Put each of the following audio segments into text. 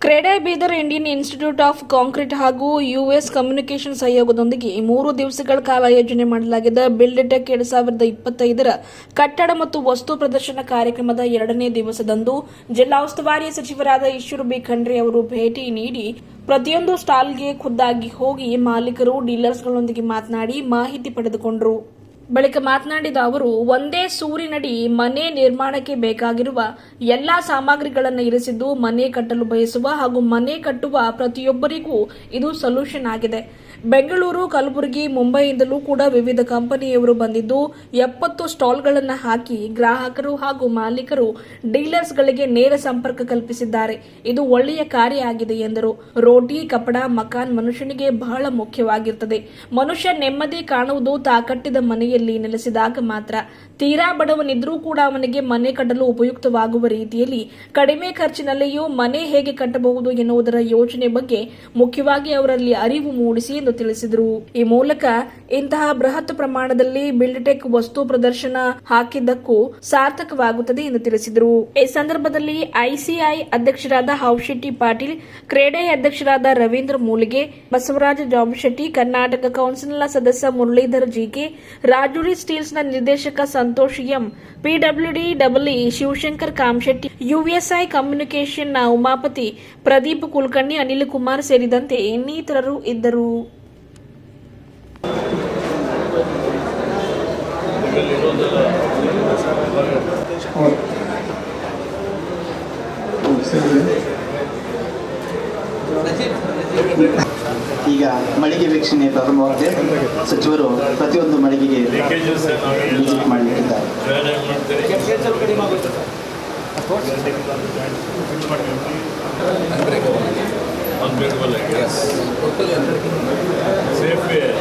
CREDAI Bidar Indian Institute of Concrete ಹಾಗೂ US communication ಸಹಯೋಗದೊಂದಿಗೆ ಮೂರು ದಿವಸಗಳ ಕಾಲ ಆಯೋಜನೆ ಮಾಡಲಾಗಿದ್ದ ಬಿಲ್ಡ್ ಟೆಕ್ ಎರಡ್ ಸಾವಿರದ ಇಪ್ಪತ್ತೈದರ ಕಟ್ಟಡ ಮತ್ತು ವಸ್ತು ಪ್ರದರ್ಶನ ಕಾರ್ಯಕ್ರಮದ ಎರಡನೇ ದಿವಸದಂದು ಜಿಲ್ಲಾ ಉಸ್ತುವಾರಿ ಸಚಿವರಾದ ಈಶ್ವರ್ ಬಿ ಖಂಡ್ರೆ ಅವರು ಭೇಟಿ ನೀಡಿ ಪ್ರತಿಯೊಂದು ಸ್ಟಾಲ್ಗೆ ಖುದ್ದಾಗಿ ಹೋಗಿ ಮಾಲೀಕರು ಡೀಲರ್ಸ್ಗಳೊಂದಿಗೆ ಮಾತನಾಡಿ ಮಾಹಿತಿ ಪಡೆದುಕೊಂಡರು. ಬಳಿಕ ಮಾತನಾಡಿದ ಅವರು, ಒಂದೇ ಸೂರಿನಡಿ ಮನೆ ನಿರ್ಮಾಣಕ್ಕೆ ಬೇಕಾಗಿರುವ ಎಲ್ಲಾ ಸಾಮಗ್ರಿಗಳನ್ನು ಇರಿಸಿದ್ದು ಮನೆ ಕಟ್ಟಲು ಬಯಸುವ ಹಾಗೂ ಮನೆ ಕಟ್ಟುವ ಪ್ರತಿಯೊಬ್ಬರಿಗೂ ಇದು ಸೊಲ್ಯೂಷನ್ ಆಗಿದೆ. ಬೆಂಗಳೂರು, ಕಲಬುರಗಿ, ಮುಂಬೈಯಿಂದಲೂ ಕೂಡ ವಿವಿಧ ಕಂಪನಿಯವರು ಬಂದಿದ್ದು ಎಪ್ಪತ್ತು ಸ್ಟಾಲ್ಗಳನ್ನು ಹಾಕಿ ಗ್ರಾಹಕರು ಹಾಗೂ ಮಾಲೀಕರು ಡೀಲರ್ಸ್ಗಳಿಗೆ ನೇರ ಸಂಪರ್ಕ ಕಲ್ಪಿಸಿದ್ದಾರೆ. ಇದು ಒಳ್ಳೆಯ ಕಾರ್ಯ ಆಗಿದೆ ಎಂದರು. ರೋಟಿ, ಕಪಡ, ಮಕಾನ್ ಮನುಷ್ಯನಿಗೆ ಬಹಳ ಮುಖ್ಯವಾಗಿರುತ್ತದೆ ಮನುಷ್ಯ ನೆಮ್ಮದಿ ಕಾಣುವುದು ತಾಕಟ್ಟಿದ ಮನೆಯಲ್ಲಿ ನೆಲೆಸಿದಾಗ ಮಾತ್ರ. ತೀರಾ ಬಡವನಿದ್ರೂ ಕೂಡ ಅವನಿಗೆ ಮನೆ ಕಟ್ಟಲು ಉಪಯುಕ್ತವಾಗುವ ರೀತಿಯಲ್ಲಿ ಕಡಿಮೆ ಖರ್ಚಿನಲ್ಲಿಯೂ ಮನೆ ಹೇಗೆ ಕಟ್ಟಬಹುದು ಎನ್ನುವುದರ ಯೋಜನೆ ಬಗ್ಗೆ ಮುಖ್ಯವಾಗಿ ಅವರಲ್ಲಿ ಅರಿವು ಮೂಡಿಸಿ ಎಂದು ತಿಳಿಸಿದರು. ಈ ಮೂಲಕ ಇಂತಹ ಬೃಹತ್ ಪ್ರಮಾಣದಲ್ಲಿ ಬಿಲ್ಡ್ಟೆಕ್ ವಸ್ತು ಪ್ರದರ್ಶನ ಹಾಕಿದ್ದಕ್ಕೂ ಸಾರ್ಥಕವಾಗುತ್ತದೆ ಎಂದು ತಿಳಿಸಿದರು. ಈ ಸಂದರ್ಭದಲ್ಲಿ ಐಸಿಐ ಅಧ್ಯಕ್ಷರಾದ ಹೌಶೆಟ್ಟಿ ಪಾಟೀಲ್, ಕ್ರೀಡೆ ಅಧ್ಯಕ್ಷರಾದ ರವೀಂದ್ರ ಮೂಲಿಗೆ, ಬಸವರಾಜ ಜಾಬಶೆಟ್ಟಿ ಕರ್ನಾಟಕ ಕೌನ್ಸಿಲ್ನ ಸದಸ್ಯ ಮುರಳೀಧರ್ ಜಿಕೆ, ರಾಜೂರಿ ಸ್ಟೀಲ್ಸ್ನ ನಿರ್ದೇಶಕ ಸಂತೋಷ್ ಎಂ, ಪಿಡಬ್ಲ್ಯೂಡಿ ಡಬ್ಲ್ಇ ಶಿವಶಂಕರ್ ಕಾಮಶೆಟ್ಟಿ, ಯುಎಸ್ಐ ಕಮ್ಯುನಿಕೇಷನ್ನ ಉಮಾಪತಿ ಪ್ರದೀಪ್ ಕುಲಕರ್ಣಿ, ಅನಿಲ್ ಕುಮಾರ್ ಸೇರಿದಂತೆ ಇನ್ನಿತರರು ಇದ್ದರು. ಈಗ ಮಳಿಗೆ ವೀಕ್ಷಣೆ ಪ್ರಾರಂಭವಾಗಿದೆ ಸಚಿವರು ಪ್ರತಿಯೊಂದು ಮಳಿಗೆಗೆ ವಿಸಿಟ್ ಮಾಡಲಿಕ್ಕಿದ್ದಾರೆ Unbreakable, I guess. Safe way.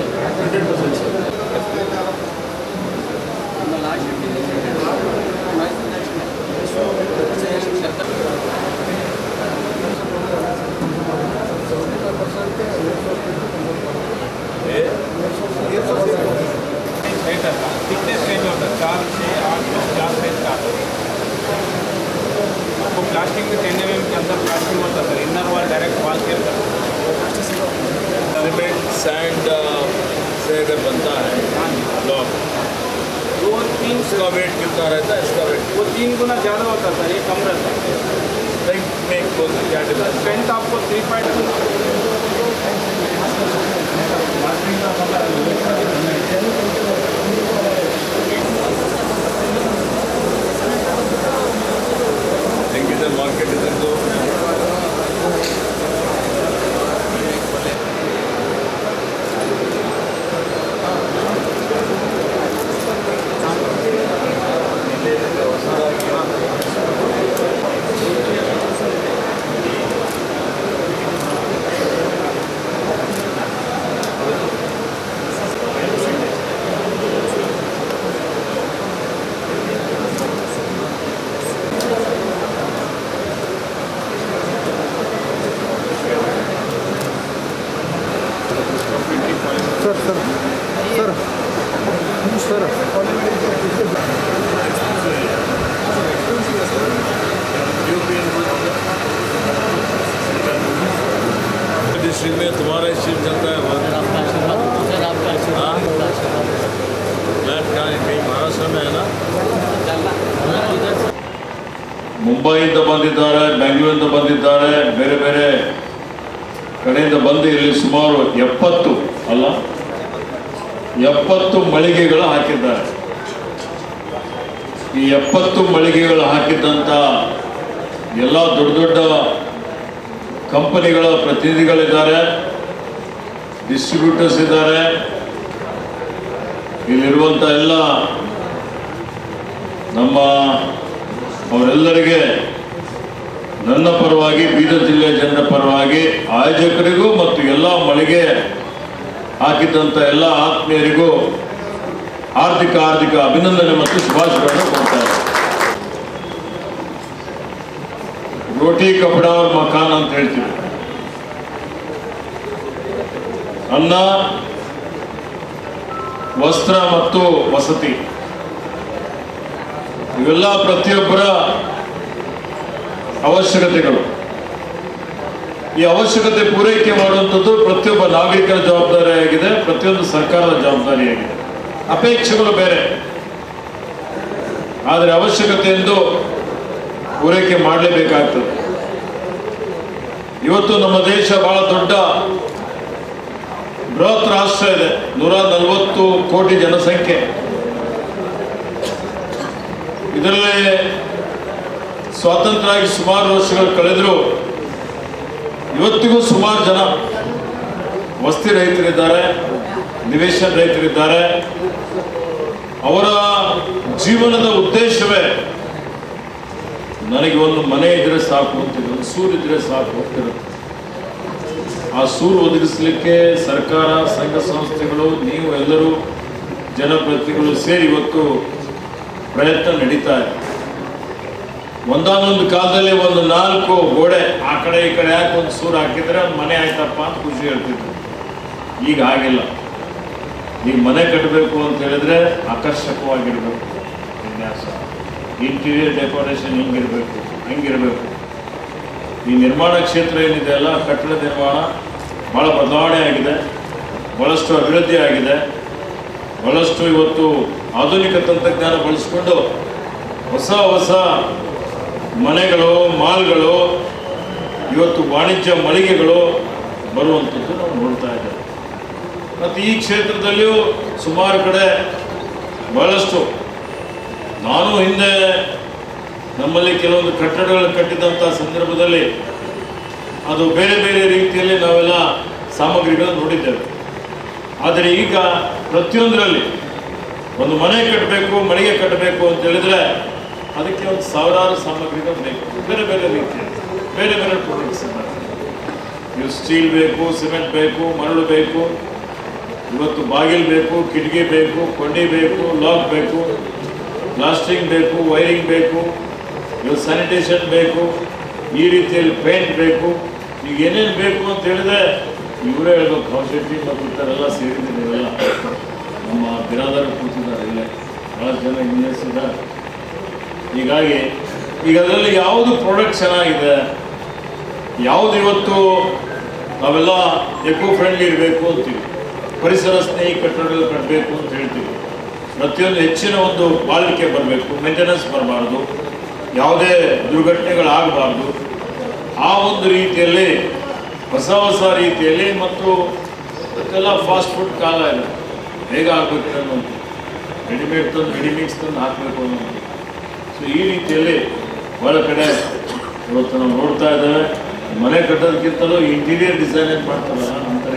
Thickness change होता है चार छः आठ दस चार साइज़ का आपको प्लास्टिक में टेन एम के अंदर प्लास्टिक होता है इनर वॉल डायरेक्ट करता Cement, sand uh, से अगर बनता है। ब्लॉक दो तीन उसका वेट कितना रहता है? इसका वेट वो तीन गुना ज़्यादा होता था ये कम रहता है में क्या डिफरेंस स्ट्रेंथ आपको थ्री पॉइंट डिस्ट्रिक्ट में तुम्हारा स्ट्रीम चलता है बहुत हाँ? फ्लैट कहाँ है? कहीं महाराष्ट्र में है ना ಮುಂಬೈಯಿಂದ ಬಂದಿದ್ದಾರೆ ಬೆಂಗಳೂರಿಂದ ಬಂದಿದ್ದಾರೆ ಬೇರೆ ಬೇರೆ ಕಡೆಯಿಂದ ಬಂದು ಇಲ್ಲಿ ಸುಮಾರು ಎಪ್ಪತ್ತು ಅಲ್ಲ ಎಪ್ಪತ್ತು ಮಳಿಗೆಗಳು ಹಾಕಿದ್ದಾರೆ ಈ ಎಪ್ಪತ್ತು ಮಳಿಗೆಗಳು ಹಾಕಿದ್ದಂಥ ಎಲ್ಲ ದೊಡ್ಡ ದೊಡ್ಡ ಕಂಪನಿಗಳ ಪ್ರತಿನಿಧಿಗಳಿದ್ದಾರೆ ಡಿಸ್ಟ್ರಿಬ್ಯೂಟರ್ಸ್ ಇದ್ದಾರೆ. ಇಲ್ಲಿರುವಂಥ ಎಲ್ಲ ನಮ್ಮ ಅವರೆಲ್ಲರಿಗೆ ನನ್ನ ಪರವಾಗಿ, ಬೀದರ್ ಜಿಲ್ಲೆಯ ಜನರ ಪರವಾಗಿ, ಆಯೋಜಕರಿಗೂ ಮತ್ತು ಎಲ್ಲ ಮಳಿಗೆ ಹಾಕಿದಂಥ ಎಲ್ಲ ಆತ್ಮೀಯರಿಗೂ ಆರ್ಥಿಕ ಆರ್ಥಿಕ ಅಭಿನಂದನೆ ಮತ್ತು ಶುಭಾಶಯಗಳನ್ನು ಕೊಡ್ತಾರೆ ರೋಟಿ ಕಪಡ ಮಕಾನ್ ಅಂತ ಹೇಳ್ತೀವಿ. ಅನ್ನ, ವಸ್ತ್ರ ಮತ್ತು ವಸತಿ. ಇವೆಲ್ಲ ಪ್ರತಿಯೊಬ್ಬರ ಅವಶ್ಯಕತೆಗಳು. ಈ ಅವಶ್ಯಕತೆ ಪೂರೈಕೆ ಮಾಡುವಂಥದ್ದು ಪ್ರತಿಯೊಬ್ಬ ನಾಗರಿಕರ ಜವಾಬ್ದಾರಿಯಾಗಿದೆ, ಪ್ರತಿಯೊಂದು ಸರ್ಕಾರದ ಜವಾಬ್ದಾರಿಯಾಗಿದೆ. ಅಪೇಕ್ಷೆಗಳು ಬೇರೆ. ಆದರೆ ಅವಶ್ಯಕತೆಯೆಂದು ಪೂರೈಕೆ ಮಾಡಲೇಬೇಕಾಗ್ತದೆ ಇವತ್ತು ನಮ್ಮ ದೇಶ ಬಹಳ ದೊಡ್ಡ ಬೃಹತ್ ರಾಷ್ಟ್ರ ಇದೆ. ನೂರ ನಲವತ್ತು ಕೋಟಿ ಜನಸಂಖ್ಯೆ. ಇದರಲ್ಲಿ ಸ್ವಾತಂತ್ರ್ಯ ಆಗಿ ಸುಮಾರು ವರ್ಷಗಳು ಕಳೆದರೂ ಇವತ್ತಿಗೂ ಸುಮಾರು ಜನ ವಸ್ತಿ ರೈತರಿದ್ದಾರೆ ನಿವೇಶ ರೈತರಿದ್ದಾರೆ. ಅವರ ಜೀವನದ ಉದ್ದೇಶವೇ ನನಗೆ ಒಂದು ಮನೆ ಇದ್ರೆ ಸಾಕು ಅಂತಿದೆ ಒಂದು ಸೂರು ಇದ್ರೆ ಸಾಕು ಅಂತಿರುತ್ತೆ ಆ ಸೂರು ಒದಗಿಸಲಿಕ್ಕೆ ಸರ್ಕಾರ, ಸಂಘ ಸಂಸ್ಥೆಗಳು, ನೀವು ಎಲ್ಲರೂ ಜನಪ್ರತಿನಿಧಿಗಳು ಸೇರಿ ಇವತ್ತು ಪ್ರಯತ್ನ ನಡೀತಾ ಇದೆ. ಒಂದಾನೊಂದು ಕಾಲದಲ್ಲಿ ಒಂದು ನಾಲ್ಕು ಗೋಡೆ ಆ ಕಡೆ ಈ ಕಡೆ ಯಾಕೆ ಒಂದು ಸೂರು ಹಾಕಿದ್ರೆ ಮನೆ ಆಯ್ತಪ್ಪ ಅಂತ ಖುಷಿ ಹೇಳ್ತಿದ್ರು. ಈಗ ಆಗಿಲ್ಲ ಈಗ ಮನೆ ಕಟ್ಟಬೇಕು ಅಂತ ಹೇಳಿದ್ರೆ ಆಕರ್ಷಕವಾಗಿರ್ಬೇಕು. ವಿನ್ಯಾಸ. ಇಂಟೀರಿಯರ್ ಡೆಕೋರೇಷನ್ ಹೆಂಗಿರಬೇಕು? ಹೆಂಗಿರಬೇಕು? ಈ ನಿರ್ಮಾಣ ಕ್ಷೇತ್ರ ಏನಿದೆ ಅಲ್ಲ, ಕಟ್ಟಡ ನಿರ್ಮಾಣ ಭಾಳ ಬದಲಾವಣೆ ಆಗಿದೆ ಭಾಳಷ್ಟು ಅಭಿವೃದ್ಧಿ ಆಗಿದೆ. ಭಾಳಷ್ಟು ಇವತ್ತು ಆಧುನಿಕ ತಂತ್ರಜ್ಞಾನ ಬಳಸಿಕೊಂಡು ಹೊಸ ಹೊಸ ಮನೆಗಳು, ಮಾಲ್ಗಳು, ಇವತ್ತು ವಾಣಿಜ್ಯ ಮಳಿಗೆಗಳು ಬರುವಂಥದ್ದು ನಾವು ನೋಡ್ತಾ ಇದ್ದೇವೆ. ಮತ್ತು ಈ ಕ್ಷೇತ್ರದಲ್ಲಿಯೂ ಸುಮಾರು ಕಡೆ ಬಹಳಷ್ಟು ನಾನು ಹಿಂದೆ ನಮ್ಮಲ್ಲಿ ಕೆಲವೊಂದು ಕಟ್ಟಡಗಳು ಕಟ್ಟಿದಂಥ ಸಂದರ್ಭದಲ್ಲಿ ಅದು ಬೇರೆ ಬೇರೆ ರೀತಿಯಲ್ಲಿ ನಾವೆಲ್ಲ ಸಾಮಗ್ರಿಗಳನ್ನು ನೋಡಿದ್ದೇವೆ. ಆದರೆ ಈಗ ಪ್ರತಿಯೊಂದರಲ್ಲಿ ಒಂದು ಮನೆ ಕಟ್ಟಬೇಕು, ಮಳಿಗೆ ಕಟ್ಟಬೇಕು ಅಂತ ಹೇಳಿದ್ರೆ ಅದಕ್ಕೆ ಒಂದು ಸಾವಿರಾರು ಸಾಮಗ್ರಿಗಳು ಬೇಕು. ಬೇರೆ ಬೇರೆ ರೀತಿಯಲ್ಲಿ, ಬೇರೆ ಬೇರೆ ಪ್ರಾಡಕ್ಟ್ಸ್ ಇವು ಸ್ಟೀಲ್ ಬೇಕು, ಸಿಮೆಂಟ್ ಬೇಕು, ಮರಳು ಬೇಕು, ಇವತ್ತು ಬಾಗಿಲು ಬೇಕು, ಕಿಟಕಿ ಬೇಕು, ಕೊಂಡಿ ಬೇಕು, ಲಾಕ್ ಬೇಕು. ಪ್ಲಾಸ್ಟಿಂಗ್ ಬೇಕು ವೈರಿಂಗ್ ಬೇಕು ಇವತ್ತು ಸ್ಯಾನಿಟೇಷನ್ ಬೇಕು, ಈ ರೀತಿಯಲ್ಲಿ ಪೇಂಟ್ ಬೇಕು. ಈಗ ಏನೇನು ಬೇಕು ಅಂತ ಹೇಳಿದ್ರೆ ಇವರೇ ಹೇಳ್ಬೇಕು, ಔಷಧಿ ಮತ್ತು ಇತರೆಲ್ಲ ಸೇರಿದ್ದೀನಿ ಇವೆಲ್ಲ ನಮ್ಮ ಬಿರಾದರು ಕೂತಿದ್ದಾರೆ ಇಲ್ಲೇ. ಭಾಳ ಜನ ಇಂಜಿನಿಯರ್ಸ್ ಇದ್ದಾರೆ. ಹೀಗಾಗಿ ಈಗ ಅದರಲ್ಲಿ ಯಾವುದು ಪ್ರಾಡಕ್ಟ್ ಚೆನ್ನಾಗಿದೆ? ಯಾವುದು ಇವತ್ತು ನಾವೆಲ್ಲ ಎಕೋ ಫ್ರೆಂಡ್ಲಿ ಇರಬೇಕು ಅಂತೀವಿ. ಪರಿಸರ ಸ್ನೇಹಿ ಕಟ್ಟಡಗಳು ಕಟ್ಟಬೇಕು ಅಂತ ಹೇಳ್ತೀವಿ. ಪ್ರತಿಯೊಂದು ಹೆಚ್ಚಿನ ಒಂದು ಬಾಳಿಕೆ ಬರಬೇಕು ಮೇಂಟೆನೆನ್ಸ್ ಬರಬಾರ್ದು, ಯಾವುದೇ ದುರ್ಘಟನೆಗಳಾಗಬಾರ್ದು. ಆ ಒಂದು ರೀತಿಯಲ್ಲಿ, ಹೊಸ ಹೊಸ ರೀತಿಯಲ್ಲಿ ಮತ್ತು ಅದಕ್ಕೆಲ್ಲ ಫಾಸ್ಟ್ ಫುಡ್ ಕಾಲ ಇಲ್ಲ. ಬೇಗ ಆಗಬೇಕು ಅನ್ನೋದು. ರೆಡಿಮೇಡ್ ತಂದು ರೆಡಿಮಿಕ್ಸ್ ತಂದು ಹಾಕಬೇಕು ಅನ್ನೋದು. ಸೊ ಈ ರೀತಿಯಲ್ಲಿ ಭಾಳ ಕಡೆ ಇವತ್ತು ನಾವು ನೋಡ್ತಾ ಇದ್ದೇವೆ. ಮನೆ ಕಟ್ಟೋದಕ್ಕಿಂತಲೂ ಇಂಟೀರಿಯರ್ ಡಿಸೈನ್ ಏನು ಮಾಡ್ತಾರಲ್ಲ ಅಂತ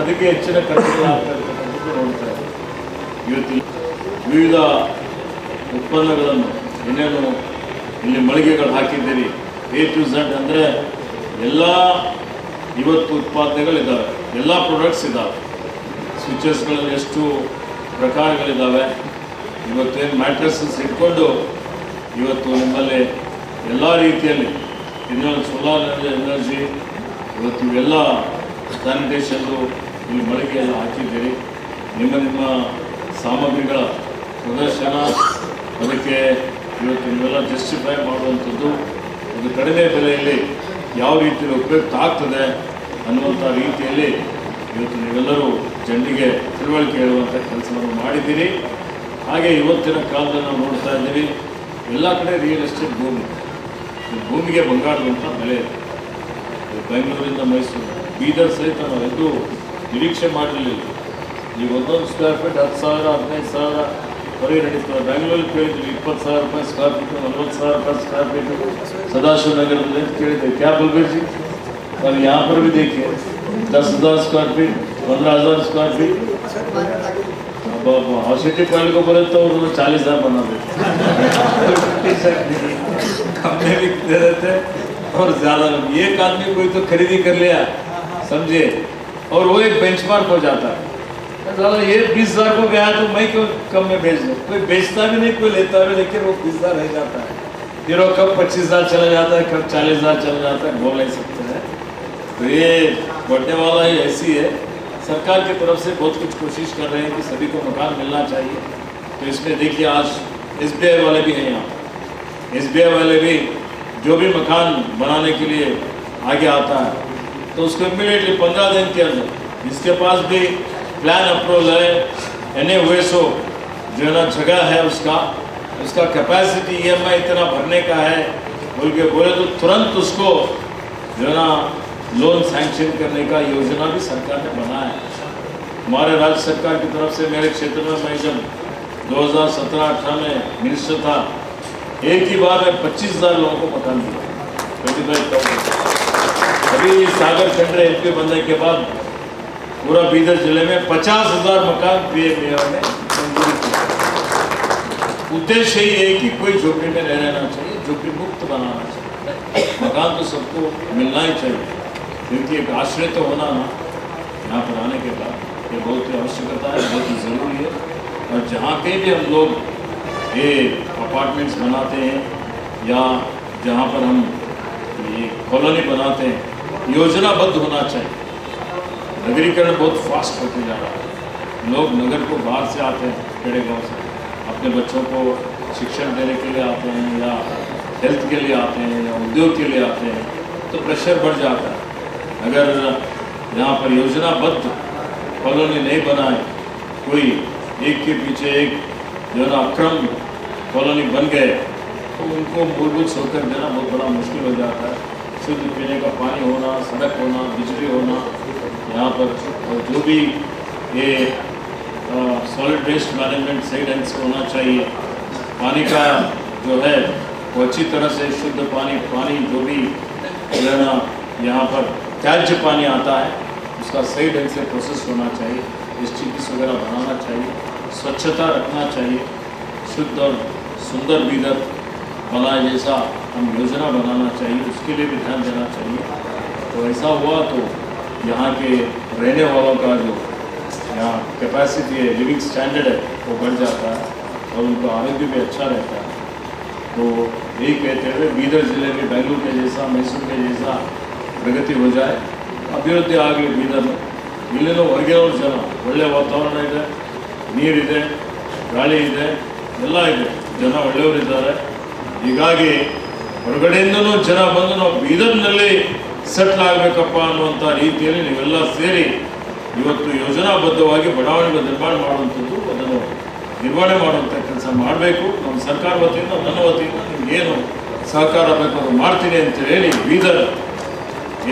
ಅದಕ್ಕೆ ಹೆಚ್ಚಿನ ಕಟ್ಟಡಗಳು ಆಗ್ತಾ ಇರ್ತಕ್ಕಂಥದ್ದು ನೋಡ್ತಾ ಇದ್ದೇವೆ ಇವತ್ತು ವಿವಿಧ ಉತ್ಪನ್ನಗಳನ್ನು ಏನೇನು ಇಲ್ಲಿ ಮಳಿಗೆಗಳು ಹಾಕಿದ್ದೀರಿ ಎ ಟು ಝಡ್ ಅಂದರೆ ಎಲ್ಲ ಇವತ್ತು ಉತ್ಪಾದನೆಗಳಿದ್ದಾವೆ, ಎಲ್ಲ ಪ್ರಾಡಕ್ಟ್ಸ್ ಇದ್ದಾವೆ. ಸ್ವಿಚಸ್ಗಳಲ್ಲಿ ಎಷ್ಟು ಪ್ರಕಾರಗಳಿದ್ದಾವೆ, ಇವತ್ತೇನು ಮ್ಯಾಟ್ರಸಸ್ ಇಟ್ಕೊಂಡು ಇವತ್ತು ನಿಮ್ಮಲ್ಲಿ ಎಲ್ಲ ರೀತಿಯಲ್ಲಿ ಇನ್ನೊಂದು ಸೋಲಾರ್ ಎನರ್ಜಿ ಇವತ್ತು ಇವೆಲ್ಲ ಸ್ಯಾನಿಟೇಷನ್ದು ಇಲ್ಲಿ ಮಳಿಗೆ ಎಲ್ಲ ಹಾಕಿದ್ದೀರಿ. ನಿಮ್ಮ ನಿಮ್ಮ ಸಾಮಗ್ರಿಗಳ ಪ್ರದರ್ಶನ, ಅದಕ್ಕೆ ಇವತ್ತು ಇವೆಲ್ಲ ಜಸ್ಟಿಫೈ ಮಾಡುವಂಥದ್ದು ಒಂದು ಕಡಿಮೆ ಬೆಲೆಯಲ್ಲಿ ಯಾವ ರೀತಿಯಲ್ಲಿ ಉಪಯುಕ್ತ ಆಗ್ತದೆ ಅನ್ನುವಂಥ ರೀತಿಯಲ್ಲಿ ಇವತ್ತು ನೀವೆಲ್ಲರೂ ಜನರಿಗೆ ತಿಳುವಳಿಕೆ ಹೇಳುವಂಥ ಕೆಲಸವನ್ನು ಮಾಡಿದ್ದೀರಿ. ಹಾಗೆ ಇವತ್ತಿನ ಕಾಲದಲ್ಲಿ ನಾವು ನೋಡ್ತಾ ಇದ್ದೀವಿ ಎಲ್ಲ ಕಡೆ ರಿಯಲ್ ಎಸ್ಟೇಟ್ ಭೂಮಿ ಭೂಮಿಗೆ ಬಂಗಾರದಂಥ ಬೆಲೆ. ಬೆಂಗಳೂರಿಂದ ಮೈಸೂರು, ಬೀದರ್ ಸಹಿತ ನಾವೆಂದೂ ನಿರೀಕ್ಷೆ ಮಾಡಿರಲಿಲ್ಲ. ಈಗ ಒಂದೊಂದು ಸ್ಕ್ವೇರ್ ಫೀಟ್ ಹತ್ತು ಸಾವಿರ ಹದಿನೈದು ಸಾವಿರ ವರೆಗೆ ನಡೀತದೆ ಬೆಂಗಳೂರಲ್ಲಿ ಕೇಳಿದ್ವಿ ಇಪ್ಪತ್ತು ಸಾವಿರ ರೂಪಾಯಿ ಸ್ಕ್ವೇರ್ ಫೀಟು ನಲ್ವತ್ತು ಸಾವಿರ ರೂಪಾಯಿ ಸ್ಕ್ವೇರ್ ಫೀಟು ಸದಾಶಿವ ನಗರದಲ್ಲಿ ಅಂತ ಕೇಳಿದ್ದೆ ಕ್ಯಾ बोल जी और यहाँ पर भी देखिए दस हज़ार स्क्वायर फीट पंद्रह हज़ार स्क्वायर फीट अब अब हॉस्पिटल वाले को बोले तो उन्होंने चालीस हज़ार बना देते हमने भी दे देते और ज़्यादा लोग एक आदमी कोई तो खरीदी कर लिया समझे और वो एक बेंचमार्क हो जाता है साला, ये बीस हज़ार को गया तो मैं क्यों कम में भेज दूँ? कोई बेचता भी नहीं, कोई लेता भी लेकिन वो बीस हज़ार रह जाता है। फिर वो कब पच्चीस हज़ार चला जाता है, कब चालीस हज़ार चला जाता है बोल नहीं सकते हैं। तो ये बढ़ने वाला ही ऐसी है। सरकार की तरफ़ से बहुत कुछ कोशिश कर रहे हैं कि सभी को मकान मिलना चाहिए। तो इसमें देखिए, आज एस वाले भी हैं यहाँ। एस वाले भी जो भी मकान बनाने के लिए आगे आता है तो उसको इमीडिएटली पंद्रह दिन के अंदर जिसके पास भी प्लान अप्रूवल है एन ए जो ना जगह है उसका। उसका कैपेसिटी ई एम आई इतना भरने का है। बोल के बोले तो तुरंत उसको, जो ना लोन सैंक्शन करने का योजना भी सरकार ने बनाया है। हमारे राज्य सरकार की तरफ़ से, मेरे क्षेत्र में मैं जब 2017-18 में मिनिस्टर था, एक ही बार में पच्चीस हज़ार लोगों को मकान दिया अभी सागर खंडरे एमपी बनने के बाद पूरा बीदर ज़िले में पचास हज़ार मकान ने उद्देश्य ही है कि कोई झोपड़ी में नहीं रहना चाहिए, झोपड़ी मुक्त बनाना चाहिए। मकान तो सबको मिलना ही चाहिए। क्योंकि एक आश्रय तो होना यहाँ पर आने के बाद। ये बहुत ही आवश्यकता है, बहुत ही ज़रूरी है। और जहाँ पे भी हम लोग ये अपार्टमेंट्स बनाते हैं, या जहाँ पर हम ये कॉलोनी बनाते हैं, योजनाबद्ध होना चाहिए। नगरीकरण बहुत फास्ट होते जा रहा है। लोग नगर को बाहर से आते हैं खेड़े गाँव से। अपने बच्चों को शिक्षण देने के लिए आते हैं या हेल्थ के लिए आते हैं या उद्योग के लिए आते हैं तो प्रेशर बढ़ जाता है। अगर यहाँ पर योजनाबद्ध कॉलोनी नहीं बनाए, कोई एक के पीछे एक जो ना अक्रम कॉलोनी बन गए तो उनको मूलभूत सौकर्य देना बहुत बड़ा मुश्किल हो जाता है। शुद्ध पीने का पानी होना, सड़क होना, बिजली होना, यहाँ पर जो भी ये सॉलिड वेस्ट मैनेजमेंट सही ढंग से होना चाहिए। पानी का जो है, वो अच्छी तरह से शुद्ध पानी पानी जो भी जो है ना यहाँ पर त्याज्य पानी आता है, उसका सही ढंग से प्रोसेस होना चाहिए। एस वगैरह बनाना चाहिए, स्वच्छता रखना चाहिए, शुद्ध और सुंदर बीदर बनाए जैसा हम योजना बनाना चाहिए उसके लिए भी ध्यान देना चाहिए तो ऐसा हुआ तो यहाँ के रहने वालों का जो यहाँ कैपेसिटी है लिविंग स्टैंडर्ड है वो बढ़ जाता है और उनका आरोग्य भी अच्छा रहता है तो यही कहते हुए बीदर जिले में बेंगलुरु के जैसा मैसूर के जैसा ಪ್ರಗತಿ हो जाए ಅಭಿವೃದ್ಧಿ ಆಗಲಿ ಬೀದರ್ ಇಲ್ಲಿನೂ ಹೊರಗಿರೋರು ಜನ ಒಳ್ಳೆಯ ವಾತಾವರಣ ಇದೆ ನೀರಿದೆ ಗಾಳಿ ಇದೆ ಎಲ್ಲ ಇದೆ ಜನ ಒಳ್ಳೆಯವರಿದ್ದಾರೆ ಹೀಗಾಗಿ ಹೊರಗಡೆಯಿಂದನೂ ಜನ ಬಂದು ನಾವು ಬೀದರ್ನಲ್ಲಿ ಸೆಟ್ಲ್ ಆಗಬೇಕಪ್ಪ ಅನ್ನುವಂಥ ರೀತಿಯಲ್ಲಿ ನೀವೆಲ್ಲ ಸೇರಿ ಇವತ್ತು ಯೋಜನಾಬದ್ಧವಾಗಿ ಬಡಾವಣೆಗೆ ನಿರ್ಮಾಣ ಮಾಡುವಂಥದ್ದು, ಅದನ್ನು ನಿರ್ವಹಣೆ ಮಾಡುವಂಥ ಕೆಲಸ ಮಾಡಬೇಕು. ನಮ್ಮ ಸರ್ಕಾರ ವತಿಯಿಂದ, ನನ್ನ ವತಿಯಿಂದ ನಿಮಗೇನು ಸಹಕಾರ ಬೇಕು ಅದು ಮಾಡ್ತೀನಿ ಅಂತ ಹೇಳಿ ಬೀದರ್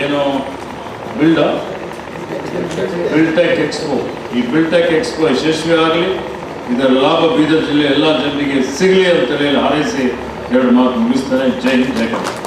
ಏನು ಬಿಲ್ಡ ಬಿಲ್ಟೆಕ್ ಎಕ್ಸ್ಪೋ ಈ ಬಿಲ್ಟೆಕ್ ಎಕ್ಸ್ಪೋ ಯಶಸ್ವಿ ಆಗಲಿ ಇದರ ಲಾಭ ಬೀದರ್ ಜಿಲ್ಲೆ ಎಲ್ಲ ಜನರಿಗೆ ಸಿಗಲಿ ಅಂತ ಹೇಳಿ ಹಾರೈಸಿ ಎರಡು ಮಾತು ಮುಗಿಸ್ತಾರೆ ಜೈ ಹಿಂದ್ ಜೈ ಕರ್ನಾಟಕ